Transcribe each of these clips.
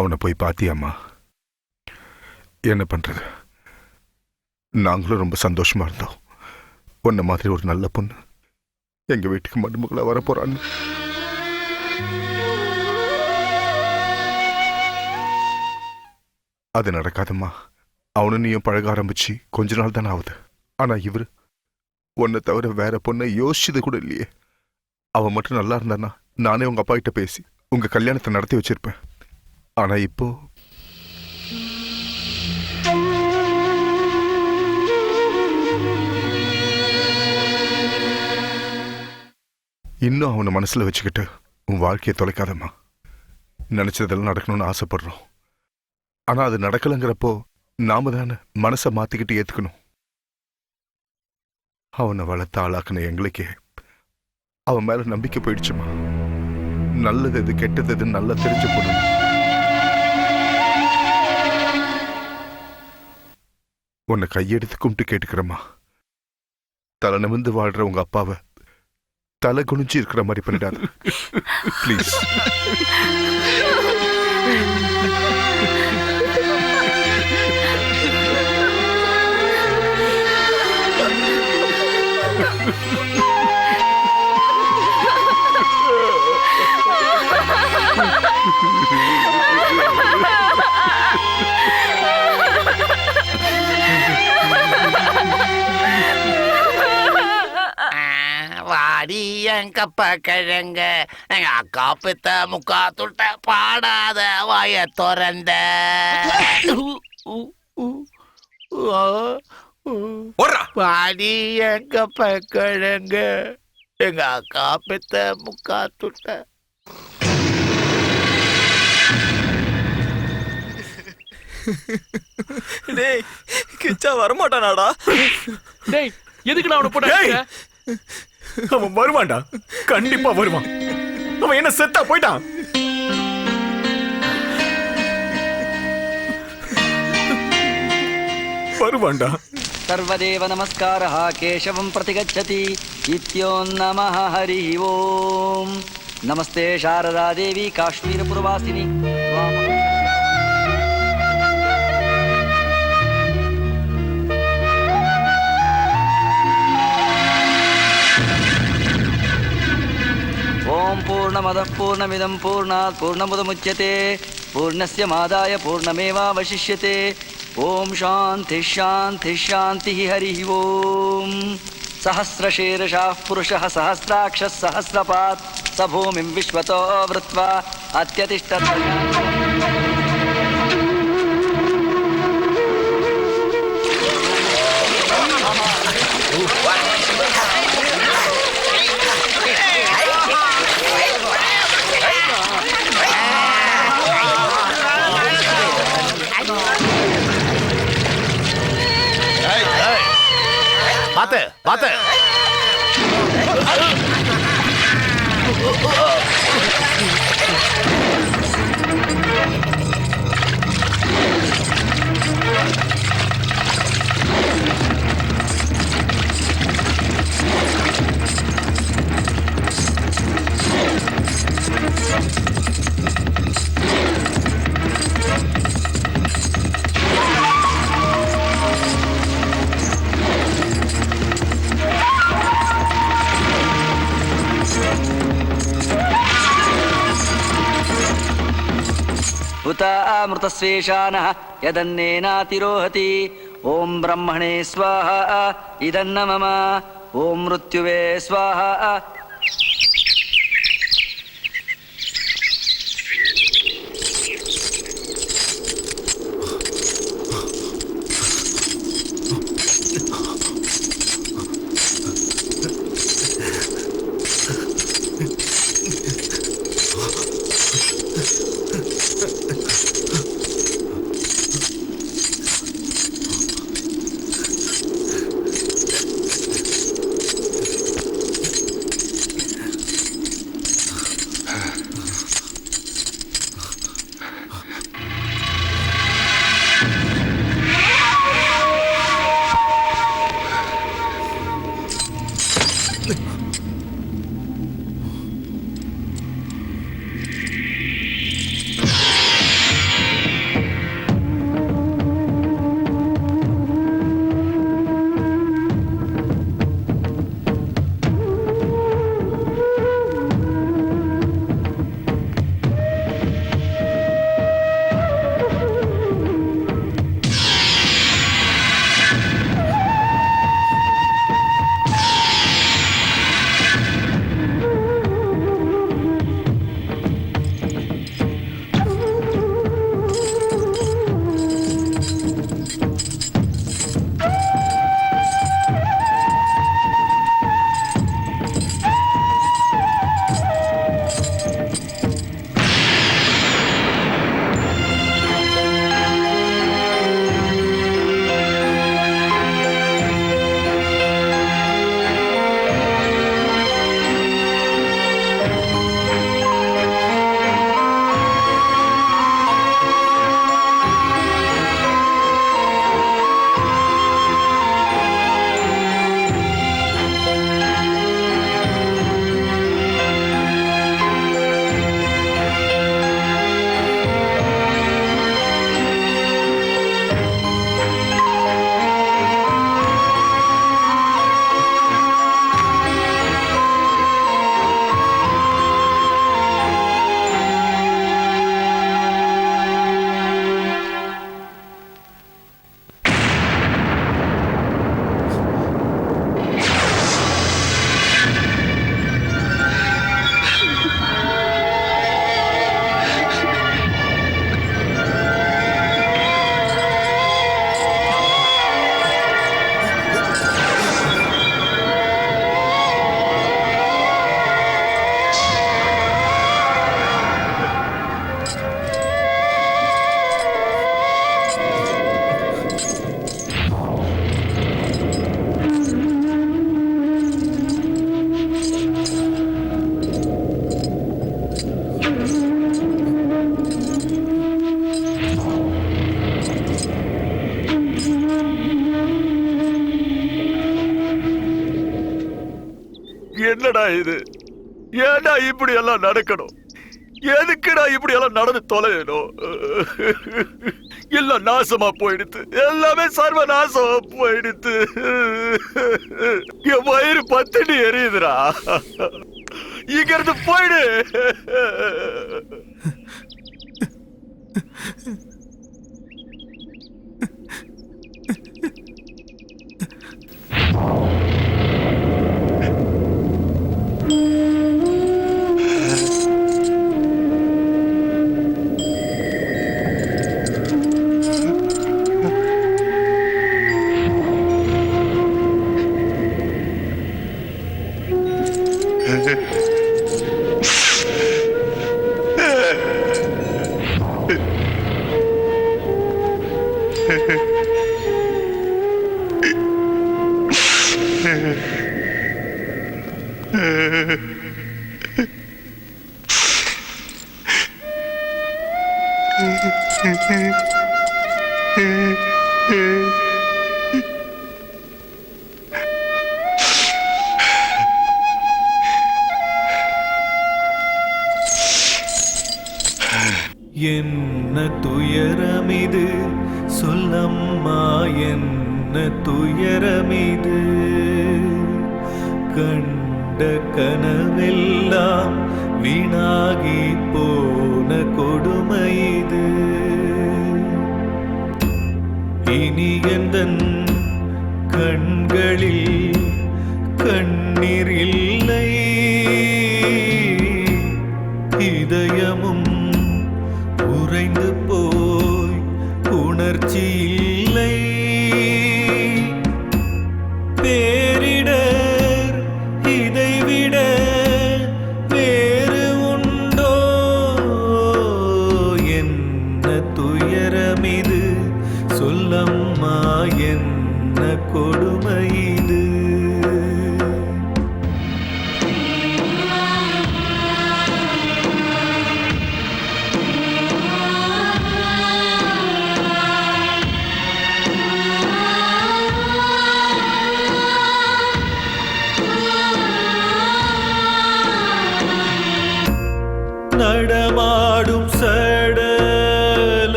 அவனை போய் பார்த்தியாம்மா என்ன பண்ணுறது நாங்களும் ரொம்ப சந்தோஷமாக இருந்தோம். உன்ன மாதிரி ஒரு நல்ல பொண்ணு எங்கள் வீட்டுக்கு மருமகளாக வரப்போகிறான்னு அது நடக்காதம்மா. அவனும் நீயும் பழக ஆரம்பிச்சு கொஞ்ச நாள் தானே ஆகுது. ஆனால் இவர் உன்னை தவிர வேற பொண்ணை யோசிச்சது கூட இல்லையே. அவன் மட்டும் நல்லா இருந்தானா நானே உங்கள் அப்பா கிட்ட பேசி உங்கள் கல்யாணத்தை நடத்தி வச்சிருப்பேன். ஆனா இப்போ இன்னும் அவனை மனசுல வச்சுக்கிட்டு உன் வாழ்க்கையை தொலைக்காதம்மா. நினைச்சதெல்லாம் நடக்கணும்னு ஆசைப்படுறோம். ஆனா அது நடக்கலைங்கிறப்போ நாம தானே மனசை மாத்திக்கிட்டு ஏத்துக்கணும். அவனை வளர்த்த ஆளாக்குன எங்களுக்கே அவன் மேல நம்பிக்கை போயிடுச்சுமா நல்லது எது கெட்டது எது நல்லா தெரிஞ்சு பொண்ணு உன்னை கையெடுத்து கும்பிட்டு கேட்டுக்கிறம்மா. தலை நிமிர்ந்து வாழ்ற உங்க அப்பாவை தலை குனிஞ்சு இருக்கிற மாதிரி பண்ணிடாது. ப்ளீஸ் வாடி என் கப்ப கிழங்க? எங்க அக்கா பித்த முக்கா துட்ட பாடாத வாய திறந்த. வாடி என் கப்ப கிழங்க? எங்க அக்கா பித்த முக்கா துட்ட. டேய் கிச்சா வரமாட்டானாடா. டேய் எதுக்கு நான் அவனை போட்டு டேய்! அடிச்ச? அவன் வருவான்டா. கண்டிப்பா வருவான். அவன் என்ன செத்தா போயிட்டான். வருவான்டா. சர்வதேவ நமஸ்கார கேசவம் பிரதிகச்சதி. இத்தியோம் நம ஹரி ஓம். நமஸ்தே சாரதா தேவி காஷ்மீர புரவாசினி. पूर्णमदः पूर्णमिदं पूर्णात् पूर्णमुदमुच्यते पूर्णस्य मादाय पूर्णमेवावशिष्यते ॐ शान्तिः शान्तिः शान्तिः हरिः ॐ सहस्रशीर्षः पुरुषः सहस्राक्षः सहस्रपात् स भूमिं विश्वतो वृत्वा अत्यतिष्ठत् பாத்து பாத்து. उत अमृतस्वेशानः यदन्नेनातिरोहति। ॐ ब्रह्मणे स्वाहा इदन्न मम ॐ मृत्युवे स्वाहा என்னடா இது? ஏடா இப்படி எல்லாம் நடக்கணும்? எதுக்குடா இப்படி எல்லாம் நடந்து தொலையணும்? எல்லாம் நாசமா போயிடுத்து. எல்லாமே சர்வ நாசமா போயிடுத்து. என் வயிறு பத்தினி எரியுதுடா. இங்க இருந்து போயிடு. என்ன துயரமிது? சொல்லம்மா என்ன துயரமிது? கண்ட கனவெல்லாம் வீணாகி போன கொடுமை இது. இனி எந்தன் கண்களில் கண்ணீரில்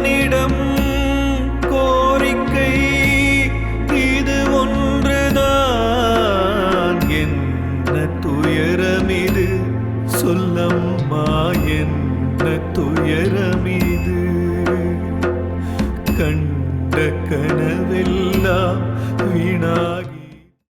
யமனிடம் கோரிக்கை இது ஒன்றுதான். என்ன துயரமிது? சொல்லம்மா என்ன துயரமிது? கண்ட கனவெல்லாம் வீணா